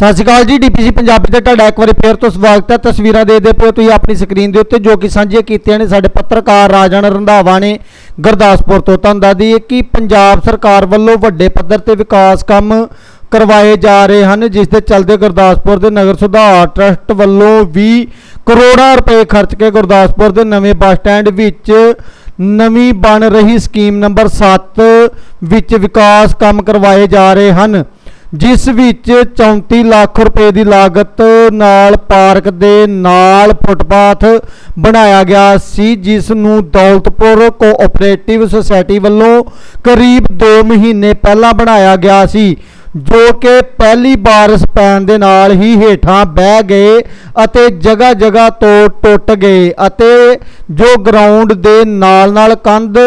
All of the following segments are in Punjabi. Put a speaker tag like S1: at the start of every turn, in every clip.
S1: ਸਤਿ ਸ਼੍ਰੀ ਅਕਾਲ ਜੀ, ਡੀਪੀਸੀ ਪੰਜਾਬੀ ਤੇ ਤੁਹਾਡਾ ਇੱਕ ਵਾਰੀ ਫੇਰ ਤੋਂ ਸਵਾਗਤ ਹੈ। ਤਸਵੀਰਾਂ ਦੇ ਦੇ ਪਿਓ, ਤੁਸੀਂ ਆਪਣੀ ਸਕਰੀਨ ਦੇ ਉੱਤੇ ਜੋ ਕਿ ਸਾਂਝੀਆਂ ਕੀਤੀਆਂ ਨੇ ਸਾਡੇ ਪੱਤਰਕਾਰ ਰਾਜਨ ਰੰਧਾਵਾ ਨੇ ਗੁਰਦਾਸਪੁਰ ਤੋਂ। ਤੁਹਾਨੂੰ ਦੱਸ ਦਈਏ ਕਿ ਪੰਜਾਬ ਸਰਕਾਰ ਵੱਲੋਂ ਵੱਡੇ ਪੱਧਰ ਤੇ ਵਿਕਾਸ ਕੰਮ ਕਰਵਾਏ ਜਾ ਰਹੇ ਹਨ, ਜਿਸ ਦੇ ਚੱਲਦੇ ਗੁਰਦਾਸਪੁਰ ਦੇ ਨਗਰ ਸੁਧਾਰ ਟਰਸਟ ਵੱਲੋਂ 20 ਕਰੋੜਾਂ ਰੁਪਏ ਖਰਚ ਕੇ ਗੁਰਦਾਸਪੁਰ ਦੇ ਨਵੇਂ ਬੱਸ ਸਟੈਂਡ ਵਿੱਚ ਨਵੀਂ ਬਣ ਰਹੀ ਸਕੀਮ ਨੰਬਰ 7 ਵਿੱਚ ਵਿਕਾਸ ਕੰਮ ਕਰਵਾਏ ਜਾ ਰਹੇ ਹਨ। ਜਿਸ ਵਿੱਚ 34 ਲੱਖ ਰੁਪਏ ਦੀ ਲਾਗਤ ਨਾਲ ਪਾਰਕ ਦੇ ਨਾਲ ਫੁੱਟਪਾਥ ਬਣਾਇਆ ਗਿਆ ਸੀ, ਜਿਸ ਨੂੰ ਦੌਲਤਪੁਰ ਕੋਆਪਰੇਟਿਵ ਸੁਸਾਇਟੀ ਵੱਲੋਂ ਕਰੀਬ 2 ਮਹੀਨੇ ਪਹਿਲਾਂ ਬਣਾਇਆ ਗਿਆ ਸੀ। ਜੋ ਕਿ ਪਹਿਲੀ ਬਾਰਿਸ਼ ਪੈਣ ਦੇ ਨਾਲ ਹੀ ਹੇਠਾਂ ਬਹਿ ਗਏ ਅਤੇ ਜਗ੍ਹਾ ਜਗ੍ਹਾ ਤੋਂ ਟੁੱਟ ਗਏ ਅਤੇ ਜੋ ਗਰਾਊਂਡ ਦੇ ਨਾਲ ਨਾਲ ਕੰਧ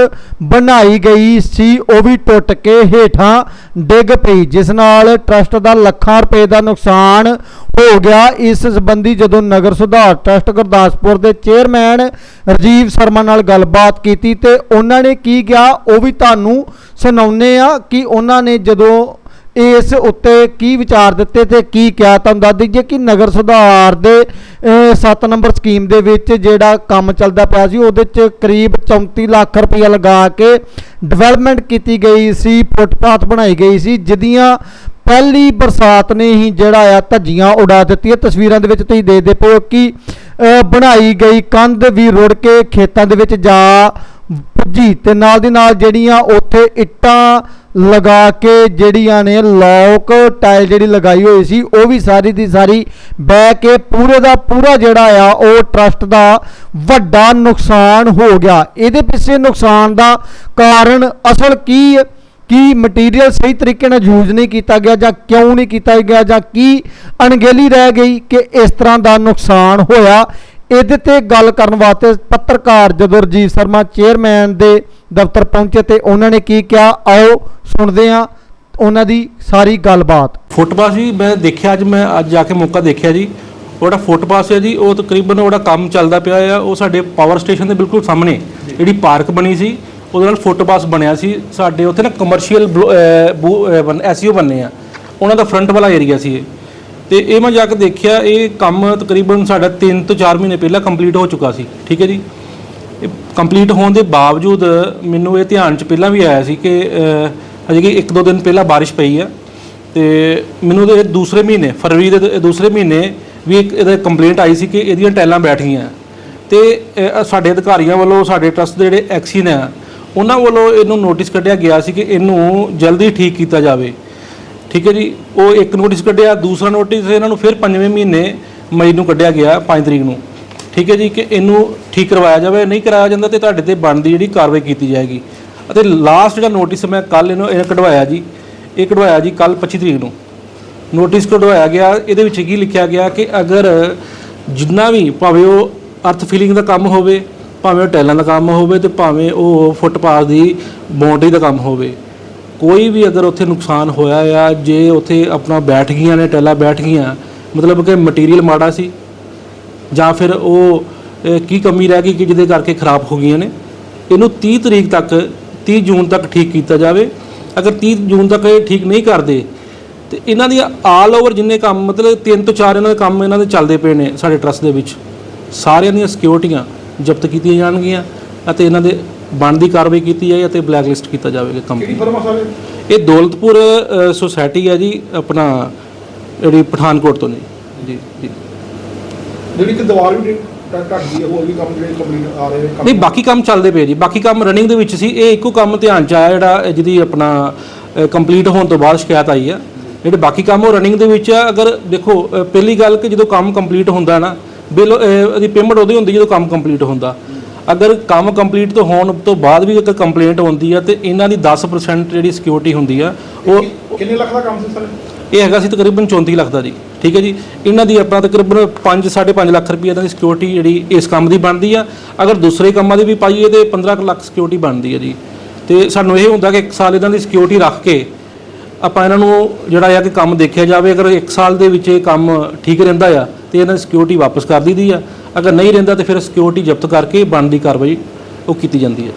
S1: ਬਣਾਈ ਗਈ ਸੀ, ਉਹ ਵੀ ਟੁੱਟ ਕੇ ਹੇਠਾਂ ਡਿੱਗ ਪਈ, ਜਿਸ ਨਾਲ ਟਰਸਟ ਦਾ ਲੱਖਾਂ ਰੁਪਏ ਦਾ ਨੁਕਸਾਨ ਹੋ ਗਿਆ। ਇਸ ਸੰਬੰਧੀ ਜਦੋਂ ਨਗਰ ਸੁਧਾਰ ਟਰਸਟ ਗੁਰਦਾਸਪੁਰ ਦੇ ਚੇਅਰਮੈਨ ਰਜੀਵ ਸ਼ਰਮਾ ਨਾਲ ਗੱਲਬਾਤ ਕੀਤੀ ਤੇ ਉਹਨਾਂ ਨੇ ਕੀ ਕਿਹਾ, ਉਹ ਵੀ ਤੁਹਾਨੂੰ ਸੁਣਾਉਂਦੇ ਆ ਕਿ ਉਹਨਾਂ ਨੇ ਜਦੋਂ ਇਸ ਉੱਤੇ ਕੀ ਵਿਚਾਰ ਦਿੱਤੇ ਤੇ ਕੀ ਕਿਹਾ ਤੁਹਾਨੂੰ ਦੱਸ ਦਈਏ ਕਿ ਨਗਰ ਸੁਧਾਰ ਦੇ 7 ਨੰਬਰ ਸਕੀਮ ਦੇ ਵਿੱਚ ਜਿਹੜਾ ਕੰਮ ਚੱਲਦਾ ਪਿਆ ਸੀ, ਉਹਦੇ 'ਚ ਕਰੀਬ 34 ਲੱਖ ਰੁਪਏ ਲਗਾ ਕੇ ਡਿਵੈਲਪਮੈਂਟ ਕੀਤੀ ਗਈ ਸੀ, ਫੁੱਟਪਾਥ ਬਣਾਈ ਗਈ ਸੀ, ਜਿਹਦੀਆਂ ਪਹਿਲੀ ਬਰਸਾਤ ਨੇ ਹੀ ਜਿਹੜਾ ਆ ਧੱਜੀਆਂ ਉਡਾ ਦਿੱਤੀਆਂ। ਤਸਵੀਰਾਂ ਦੇ ਵਿੱਚ ਤੁਸੀਂ ਦੇਖਦੇ ਪਏ ਹੋ ਕਿ ਬਣਾਈ ਗਈ ਕੰਧ ਵੀ ਰੁੜ ਕੇ ਖੇਤਾਂ ਦੇ ਵਿੱਚ ਜਾ ਪੁੱਜੀ ਤੇ ਨਾਲ ਦੀ ਨਾਲ ਜਿਹੜੀਆਂ ਉੱਥੇ ਇੱਟਾਂ ਲਗਾ ਕੇ ਜਿਹੜੀਆਂ ਨੇ ਲੋਕ ਟਾਇਲ ਜਿਹੜੀ ਲਗਾਈ ਹੋਈ ਸੀ, ਉਹ ਵੀ ਸਾਰੀ ਦੀ ਸਾਰੀ ਬਹਿ ਕੇ ਪੂਰੇ ਦਾ ਪੂਰਾ ਜਿਹੜਾ ਆ, ਉਹ ਟਰਸਟ ਦਾ ਵੱਡਾ ਨੁਕਸਾਨ ਹੋ ਗਿਆ। ਇਹਦੇ ਪਿੱਛੇ ਨੁਕਸਾਨ ਦਾ ਕਾਰਨ ਅਸਲ ਕੀ ਹੈ ਕੀ ਮਟੀਰੀਅਲ ਸਹੀ ਤਰੀਕੇ ਨਾਲ ਯੂਜ਼ ਨਹੀਂ ਕੀਤਾ ਗਿਆ ਜਾਂ ਕਿਉਂ ਨਹੀਂ ਕੀਤਾ ਗਿਆ ਜਾਂ ਕੀ ਅਣਗਹਿਲੀ ਰਹਿ ਗਈ ਕਿ ਇਸ ਤਰ੍ਹਾਂ ਦਾ ਨੁਕਸਾਨ ਹੋਇਆ ਇਹਦੇ ਤੇ ਗੱਲ ਕਰਨ ਵਾਸਤੇ ਪੱਤਰਕਾਰ ਜਦੋਂ ਰਜੀਵ ਸ਼ਰਮਾ ਚੇਅਰਮੈਨ ਦੇ ਦਫ਼ਤਰ ਪਹੁੰਚੇ ਤੇ ਉਹਨਾਂ ਨੇ ਕੀ ਕਿਹਾ, ਆਓ ਸੁਣਦੇ ਹਾਂ ਉਹਨਾਂ ਦੀ ਸਾਰੀ ਗੱਲਬਾਤ।
S2: ਫੁੱਟਪਾਥ ਜੀ ਮੈਂ ਦੇਖਿਆ ਅੱਜ, ਮੈਂ ਅੱਜ ਜਾ ਕੇ ਮੌਕਾ ਦੇਖਿਆ ਜੀ। ਉਹਦਾ ਫੁੱਟਪਾਥ ਹੈ ਜੀ, ਉਹ ਤਕਰੀਬਨ ਉਹਦਾ ਕੰਮ ਚੱਲਦਾ ਪਿਆ ਆ, ਉਹ ਸਾਡੇ ਪਾਵਰ ਸਟੇਸ਼ਨ ਦੇ ਬਿਲਕੁਲ ਸਾਹਮਣੇ ਜਿਹੜੀ ਪਾਰਕ ਬਣੀ ਸੀ, ਉਹਦੇ ਨਾਲ ਫੁੱਟਪਾਥ ਬਣਿਆ ਸੀ। ਸਾਡੇ ਉੱਥੇ ਨਾ ਕਮਰਸ਼ੀਅਲ ਐਸਯੂ ਬੰਨੇ ਆ। ਉਹਨਾਂ ਦਾ ਫਰੰਟ ਵਾਲਾ ਏਰੀਆ ਸੀ ਇਹ। ਤੇ ਇਹ ਮੈਂ ਜਾ ਕੇ ਦੇਖਿਆ, ਇਹ ਕੰਮ ਤਕਰੀਬਨ ਸਾਡਾ 3 ਤੋਂ 4 ਮਹੀਨੇ ਪਹਿਲਾਂ ਕੰਪਲੀਟ ਹੋ ਚੁੱਕਾ ਸੀ, ਠੀਕ ਹੈ ਜੀ? ਇਹ ਕੰਪਲੀਟ ਹੋਣ ਦੇ ਬਾਵਜੂਦ ਮੈਨੂੰ ਇਹ ਧਿਆਨ ਚ ਪਹਿਲਾਂ ਵੀ ਆਇਆ ਸੀ ਕਿ ਹਜੇ ਕਿ ਇੱਕ ਦੋ ਦਿਨ ਪਹਿਲਾਂ ਬਾਰਿਸ਼ ਪਈ ਆ ਤੇ ਮੈਨੂੰ ਦੇ ਦੂਸਰੇ ਮਹੀਨੇ, ਫਰਵਰੀ ਦੇ ਦੂਸਰੇ ਮਹੀਨੇ ਵੀ ਇੱਕ ਇਹਦਾ ਕੰਪਲੇਂਟ ਆਈ ਸੀ ਕਿ ਇਹਦੀਆਂ ਟੈਲਾਂ ਬੈਠ ਗਈਆਂ। ਤੇ ਸਾਡੇ ਅਧਿਕਾਰੀਆਂ ਵੱਲੋਂ, ਸਾਡੇ ਟਰਸਟ ਦੇ ਜਿਹੜੇ ਐਕਸੀਨ ਆ, ਉਹਨਾਂ ਵੱਲੋਂ ਇਹਨੂੰ ਨੋਟਿਸ ਕੱਢਿਆ ਗਿਆ ਸੀ ਕਿ ਇਹਨੂੰ ਜਲਦੀ ਠੀਕ ਕੀਤਾ ਜਾਵੇ। ਠੀਕ ਹੈ ਜੀ, ਉਹ ਇੱਕ ਨੋਟਿਸ ਕੱਢਿਆ, ਦੂਸਰਾ ਨੋਟਿਸ ਇਹਨਾਂ ਨੂੰ ਫਿਰ ਪੰਜਵੇਂ ਮਹੀਨੇ ਮਈ ਨੂੰ ਕੱਢਿਆ ਗਿਆ 5 ਤਰੀਕ ਨੂੰ। ਠੀਕ ਹੈ ਜੀ, ਕਿ ਇਹਨੂੰ ਠੀਕ ਕਰਵਾਇਆ ਜਾਵੇ, ਨਹੀਂ ਕਰਾਇਆ ਜਾਂਦਾ ਤੇ ਤੁਹਾਡੇ ਤੇ ਬਣਦੀ ਜਿਹੜੀ ਕਾਰਵਾਈ ਕੀਤੀ ਜਾਏਗੀ। ਅਤੇ ਲਾਸਟ ਜਿਹੜਾ ਨੋਟਿਸ ਮੈਂ ਕੱਲ ਇਹਨੂੰ ਇਹ ਕਢਵਾਇਆ ਜੀ, ਇਹ ਕਢਵਾਇਆ ਜੀ ਕੱਲ 25 ਤਰੀਕ ਨੂੰ। ਨੋਟਿਸ ਕਢਵਾਇਆ ਗਿਆ, ਇਹਦੇ ਵਿੱਚ ਕੀ ਲਿਖਿਆ ਗਿਆ ਕਿ ਅਗਰ ਜਿੰਨਾ ਵੀ ਭਾਵੇਂ ਉਹ ਅਰਥ ਫੀਲਿੰਗ ਦਾ ਕੰਮ ਹੋਵੇ, ਭਾਵੇਂ ਉਹ ਟੈਲਾਂ ਦਾ ਕੰਮ ਹੋਵੇ ਤੇ ਭਾਵੇਂ ਉਹ ਫੁੱਟਪਾਥ ਦੀ ਬਾਉਂਡਰੀ ਦਾ ਕੰਮ ਹੋਵੇ ਕੋਈ ਵੀ ਅਗਰ ਉੱਥੇ ਨੁਕਸਾਨ ਹੋਇਆ ਆ, ਜੇ ਉੱਥੇ ਆਪਣਾ ਬੈਠ ਗਈਆਂ ਨੇ ਟੈਲਾਂ ਬੈਠ ਗਈਆਂ, ਮਤਲਬ ਕਿ ਮਟੀਰੀਅਲ ਮਾੜਾ ਸੀ, ਜਾਂ ਫਿਰ ਉਹ ਕੀ ਕਮੀ ਰਹਿ ਗਈ ਕਿ ਜਿਹਦੇ ਕਰਕੇ ਖਰਾਬ ਹੋ ਗਈਆਂ ਨੇ, ਇਹਨੂੰ 30 ਤਰੀਕ ਤੱਕ 30 ਜੂਨ ਤੱਕ ਠੀਕ ਕੀਤਾ ਜਾਵੇ। ਅਗਰ 30 ਜੂਨ ਤੱਕ ਇਹ ਠੀਕ ਨਹੀਂ ਕਰਦੇ, ਤੇ ਇਹਨਾਂ ਦੀਆਂ ਆਲ ਓਵਰ ਜਿੰਨੇ ਕੰਮ, ਮਤਲਬ ਤਿੰਨ ਤੋਂ ਚਾਰ ਇਹਨਾਂ ਦੇ ਕੰਮ ਇਹਨਾਂ ਦੇ ਚੱਲਦੇ ਪਏ ਨੇ ਸਾਡੇ ਟਰਸਟ ਦੇ ਵਿੱਚ। ਸਾਰਿਆਂ ਦੀਆਂ ਸਿਕਿਉਰਿਟੀਆਂ ਜ਼ਬਤ ਕੀਤੀਆਂ ਜਾਣਗੀਆਂ, ਅਤੇ ਇਹਨਾਂ ਦੇ ਬਣਦੀ ਕਾਰਵਾਈ ਕੀਤੀ ਜਾਏ ਅਤੇ ਬਲੈਕ ਲਿਸਟ ਕੀਤਾ ਜਾਵੇਗਾ ਕੰਪਨੀ ਇਹ ਦੌਲਤਪੁਰ ਸੁਸਾਇਟੀ ਹੈ ਜੀ ਆਪਣਾ ਜਿਹੜੀ ਪਠਾਨਕੋਟ ਤੋਂ ਨੇ। ਜੀ ਜੀ।
S3: ਜਿਹੜੀ ਕਿ ਦੀਵਾਰ ਵੀ ਟੱਟ ਗਈ ਹੈ ਹੋਰ ਵੀ ਕੰਮ ਜਿਹੜੇ ਕੰਪਲੀਟ ਆ ਰਹੇ ਨੇ ਕੰਮ
S2: ਨਹੀਂ ਬਾਕੀ ਕੰਮ ਚੱਲਦੇ ਪਏ ਜੀ। ਬਾਕੀ ਕੰਮ ਰਨਿੰਗ ਦੇ ਵਿੱਚ ਸੀ। ਇਹ ਇੱਕੋ ਕੰਮ ਧਿਆਨ ਚ ਆਇਆ ਜਿਹੜਾ ਜਿਹਦੀ ਆਪਣਾ ਕੰਪਲੀਟ ਹੋਣ ਤੋਂ ਬਾਅਦ ਸ਼ਿਕਾਇਤ ਆਈ ਆ। ਜਿਹੜੇ ਬਾਕੀ ਕੰਮ ਉਹ ਰਨਿੰਗ ਦੇ ਵਿੱਚ ਆ। ਅਗਰ ਦੇਖੋ ਅ, ਪਹਿਲੀ ਗੱਲ ਕਿ ਜਦੋਂ ਕੰਮ ਕੰਪਲੀਟ ਹੁੰਦਾ ਨਾ ਬਿਲ ਅ, ਉਹਦੀ ਪੇਮੈਂਟ ਉਹਦੀ ਹੁੰਦੀ ਜਦੋਂ ਕੰਮ ਕੰਪਲੀਟ ਹੁੰਦਾ। ਅਗਰ ਕੰਮ ਕੰਪਲੀਟ ਤੋਂ ਹੋਣ ਤੋਂ ਬਾਅਦ ਵੀ ਇੱਕ ਕੰਪਲੇਂਟ ਹੁੰਦੀ ਆ ਤੇ ਇਹਨਾਂ ਦੀ 10% ਜਿਹੜੀ ਸਿਕਿਉਰਿਟੀ ਹੁੰਦੀ ਆ ਉਹ
S3: ਕਿੰਨੇ ਲੱਖ ਦਾ ਕੰਮ ਸੀ ਸਰ?
S2: ਇਹ ਹੈਗਾ ਸੀ ਤਕਰੀਬਨ 34 ਲੱਖ ਦਾ ਜੀ ਠੀਕ ਹੈ ਜੀ? ਇਹਨਾਂ ਦੀ ਆਪਣਾ ਤਕਰੀਬਨ 5 5.5 ਲੱਖ ਰੁਪਏ ਦੀ ਸਿਕਿਉਰਿਟੀ ਜਿਹੜੀ ਇਸ ਕੰਮ ਦੀ ਬਣਦੀ ਆ। ਅਗਰ ਦੂਸਰੇ ਕੰਮਾਂ ਦੀ ਵੀ ਪਾਈਏ ਤੇ 15 ਕੁ ਲੱਖ ਸਿਕਿਉਰਿਟੀ ਬਣਦੀ ਹੈ ਜੀ। ਤੇ ਸਾਨੂੰ ਇਹ ਹੁੰਦਾ ਕਿ 1 ਸਾਲ ਇਹਨਾਂ ਦੀ ਸਿਕਿਉਰਿਟੀ ਰੱਖ ਕੇ ਆਪਾਂ ਇਹਨਾਂ ਨੂੰ ਜਿਹੜਾ ਆ ਕਿ ਕੰਮ ਦੇਖਿਆ ਜਾਵੇ ਅਗਰ 1 ਸਾਲ ਦੇ ਵਿੱਚ ਇਹ ਕੰਮ ਠੀਕ ਰਹਿੰਦਾ ਆ ਤੇ ਇਹਨਾਂ ਦੀ ਸਿਕਿਉਰਿਟੀ ਵਾਪਸ ਕਰ ਦਈਦੀ ਆ। ਅਗਰ ਨਹੀਂ ਰਹਿੰਦਾ ਤੇ ਫਿਰ ਸਿਕਿਉਰਿਟੀ ਜ਼ਬਤ ਕਰਕੇ ਬਣਦੀ ਕਾਰਵਾਈ ਉਹ ਕੀਤੀ ਜਾਂਦੀ ਹੈ।